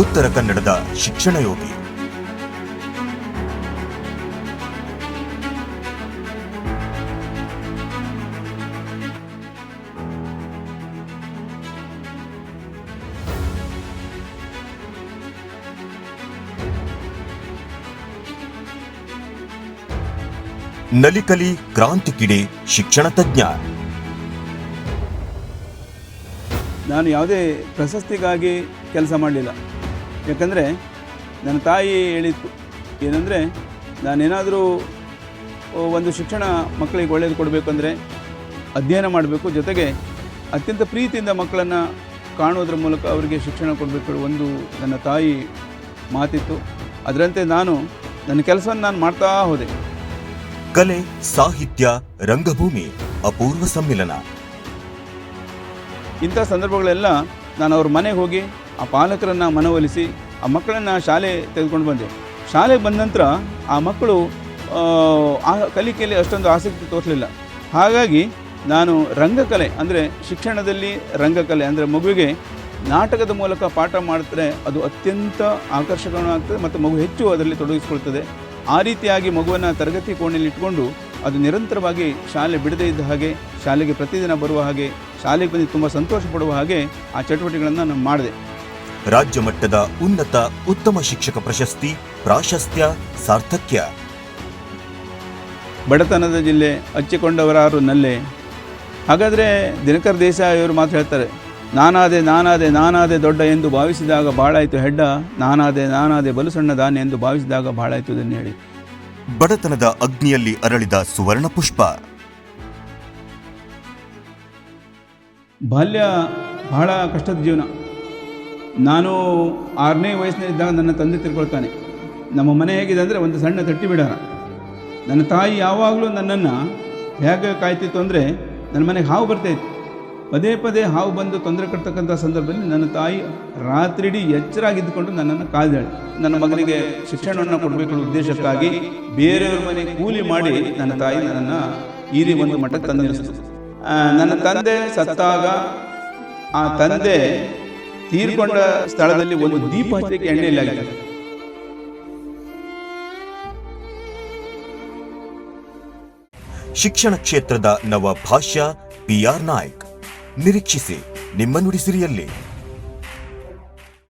ಉತ್ತರ ಕನ್ನಡದ ಶಿಕ್ಷಣ ಯೋಗಿ. ನಲಿಕಲಿ ಕ್ರಾಂತಿಕಿಡೆ ಶಿಕ್ಷಣ ತಜ್ಞ. ನಾನು ಯಾವುದೇ ಪ್ರಶಸ್ತಿಗಾಗಿ ಕೆಲಸ ಮಾಡಲಿಲ್ಲ. ಯಾಕಂದರೆ ನನ್ನ ತಾಯಿ ಹೇಳಿತ್ತು ಏನಂದರೆ ನಾನೇನಾದರೂ ಒಂದು ಶಿಕ್ಷಣ ಮಕ್ಕಳಿಗೆ ಒಳ್ಳೇದು ಕೊಡಬೇಕು ಅಂದರೆ ಅಧ್ಯಯನ ಮಾಡಬೇಕು. ಜೊತೆಗೆ ಅತ್ಯಂತ ಪ್ರೀತಿಯಿಂದ ಮಕ್ಕಳನ್ನು ಕಾಣೋದ್ರ ಮೂಲಕ ಅವರಿಗೆ ಶಿಕ್ಷಣ ಕೊಡಬೇಕು ಒಂದು ನನ್ನ ತಾಯಿ ಮಾತಿತ್ತು. ಅದರಂತೆ ನಾನು ನನ್ನ ಕೆಲಸವನ್ನು ನಾನು ಮಾಡ್ತಾ ಹೋದೆ. ಕಲೆ ಸಾಹಿತ್ಯ ರಂಗಭೂಮಿ ಅಪೂರ್ವ ಸಮ್ಮಿಲನ. ಇಂಥ ಸಂದರ್ಭಗಳೆಲ್ಲ ನಾನು ಅವ್ರ ಮನೆಗೆ ಹೋಗಿ ಆ ಪಾಲಕರನ್ನು ಮನವೊಲಿಸಿ ಆ ಮಕ್ಕಳನ್ನು ಶಾಲೆ ತೆಗೆದುಕೊಂಡು ಬಂದೆ. ಶಾಲೆಗೆ ಬಂದ ನಂತರ ಆ ಮಕ್ಕಳು ಆ, ಕಲಿಕೆಯಲ್ಲಿ ಅಷ್ಟೊಂದು ಆಸಕ್ತಿ ತೋರಿಸಲಿಲ್ಲ ಹಾಗಾಗಿ ನಾನು ರಂಗಕಲೆ ಅಂದರೆ ಶಿಕ್ಷಣದಲ್ಲಿ ರಂಗಕಲೆ ಅಂದರೆ ಮಗುವಿಗೆ ನಾಟಕದ ಮೂಲಕ ಪಾಠ ಮಾಡಿದ್ರೆ ಅದು ಅತ್ಯಂತ ಆಕರ್ಷಕವಾಗ್ತದೆ ಮತ್ತು ಮಗು ಹೆಚ್ಚು ಅದರಲ್ಲಿ ತೊಡಗಿಸ್ಕೊಳ್ತದೆ. ಆ ರೀತಿಯಾಗಿ ಮಗುವನ್ನು ತರಗತಿ ಕೋಣೆಯಲ್ಲಿ ಇಟ್ಕೊಂಡು ಅದು ನಿರಂತರವಾಗಿ ಶಾಲೆ ಬಿಡದೇ ಇದ್ದ ಹಾಗೆ ಶಾಲೆಗೆ ಪ್ರತಿದಿನ ಬರುವ ಹಾಗೆ ಶಾಲೆಗೆ ಬಂದು ತುಂಬ ಸಂತೋಷ ಪಡುವ ಹಾಗೆ ಆ ಚಟುವಟಿಕೆಗಳನ್ನು ನಾನು ಮಾಡಿದೆ. ರಾಜ್ಯ ಮಟ್ಟದ ಉನ್ನತ ಉತ್ತಮ ಶಿಕ್ಷಕ ಪ್ರಶಸ್ತಿ ಪ್ರಾಶಸ್ತ್ಯ ಸಾರ್ಥಕ್ಯ. ಬಡತನದ ಜಿಲ್ಲೆ ಹಚ್ಚಿಕೊಂಡವರಾರು ನಲ್ಲೆ. ಹಾಗಾದರೆ ದಿನಕರ್ ದೇಸಾಯಿ ಅವರು ಮಾತು ಹೇಳ್ತಾರೆ ನಾನಾದೆ ನಾನಾದೆ ನಾನಾದೆ ದೊಡ್ಡ ಎಂದು ಭಾವಿಸಿದಾಗ ಬಾಳಾಯಿತು ಹೆಡ್ಡ ನಾನಾದೆ ನಾನಾದೆ ಬಲು ಸಣ್ಣ ದಾನೆ ಎಂದು ಭಾವಿಸಿದಾಗ ಬಾಳಾಯಿತು ಇದನ್ನು ಹೇಳಿ. ಬಡತನದ ಅಗ್ನಿಯಲ್ಲಿ ಅರಳಿದ ಸುವರ್ಣ ಪುಷ್ಪ ಬಾಲ್ಯ ಬಹಳ ಕಷ್ಟದ ಜೀವನ. ನಾನು ಆರನೇ ವಯಸ್ಸಿನಲ್ಲಿದ್ದಾಗ ನನ್ನ ತಂದೆ ತಿಳ್ಕೊಳ್ತಾನೆ, ನಮ್ಮ ಮನೆ ಹೇಗಿದೆ ಅಂದರೆ ಒಂದು ಸಣ್ಣ ತಟ್ಟಿ ಬಿಡಾರ ನನ್ನ ತಾಯಿ ಯಾವಾಗಲೂ ನನ್ನನ್ನು ಹೇಗೆ ಕಾಯ್ತಿತ್ತು ಅಂದರೆ ನನ್ನ ಮನೆಗೆ ಹಾವು ಬರ್ತಾಯಿತ್ತು ಪದೇ ಪದೇ ಹಾವು ಬಂದು ತೊಂದರೆ ಕೊಡ್ತಕ್ಕಂಥ ಸಂದರ್ಭದಲ್ಲಿ ನನ್ನ ತಾಯಿ ರಾತ್ರಿಡೀ ಎಚ್ಚರಾಗಿದ್ದುಕೊಂಡು ನನ್ನನ್ನು ಕಾಯ್ದಾಳೆ. ನನ್ನ ಮಗನಿಗೆ ಶಿಕ್ಷಣವನ್ನು ಕೊಡಬೇಕು ಉದ್ದೇಶಕ್ಕಾಗಿ ಬೇರೆಯವ್ರ ಮನೆ ಕೂಲಿ ಮಾಡಿ ನನ್ನ ತಾಯಿ ನನ್ನನ್ನು ಈ ಒಂದು ಮಠಕ್ಕೆ ತಂದು ನನ್ನ ತಂದೆ ಸತ್ತಾಗ ಆ ತಂದೆ ತೀರ್ಕೊಂಡ ಸ್ಥಳದಲ್ಲಿ ಒಂದು ದೀಪ ಹಚ್ಚಲಿಕ್ಕೆ ಎಣ್ಣೆ ಇಲ್ಲ ಶಿಕ್ಷಣ ಕ್ಷೇತ್ರದ ನವ ಭಾಷ್ಯ ಪಿ ಆರ್ ನಾಯ್ಕ್. ನಿರೀಕ್ಷಿಸಿ, ನಿಮ್ಮ ನುಡಿಸಿರಿಯಲ್ಲಿ